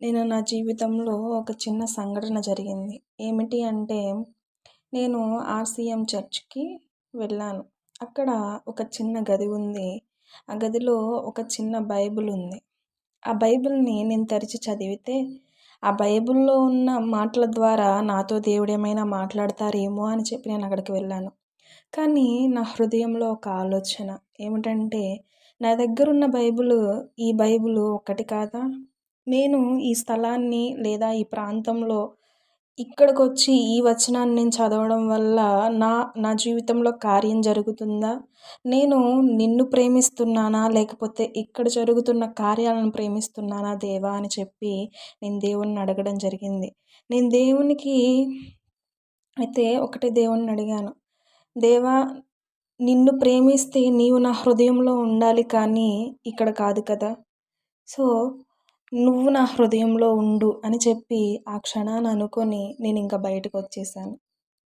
నేను నా జీవితంలో ఒక చిన్న సంఘటన జరిగింది. ఏమిటి అంటే నేను ఆర్సీఎం చర్చ్కి వెళ్ళాను. అక్కడ ఒక చిన్న గది ఉంది. ఆ గదిలో ఒక చిన్న బైబిల్ ఉంది. ఆ బైబిల్ని నేను తెరిచి చదివితే ఆ బైబిల్లో ఉన్న మాటల ద్వారా నాతో దేవుడు ఏమైనా మాట్లాడతారేమో అని చెప్పి నేను అక్కడికి వెళ్ళాను. కానీ నా హృదయంలో ఒక ఆలోచన ఏమిటంటే నా దగ్గర ఉన్న బైబిల్ ఈ బైబిల్ ఒక్కటి కాదా? నేను ఈ స్థలాన్ని లేదా ఈ ప్రాంతంలో ఇక్కడికి వచ్చి ఈ వచనాన్ని నేను చదవడం వల్ల నా నా జీవితంలో కార్యం జరుగుతుందా? నేను నిన్ను ప్రేమిస్తున్నానా? లేకపోతే ఇక్కడ జరుగుతున్న కార్యాలను ప్రేమిస్తున్నానా దేవా అని చెప్పి నేను దేవుణ్ణి అడగడం జరిగింది. నేను దేవునికి అయితే ఒకటే దేవుణ్ణి అడిగాను. దేవా నిన్ను ప్రేమిస్తే నీవు నా హృదయంలో ఉండాలి కానీ ఇక్కడ కాదు కదా. సో నువ్వు నా హృదయంలో ఉండు అని చెప్పి ఆ క్షణాన్ని అనుకొని నేను ఇంకా బయటకు వచ్చేసాను.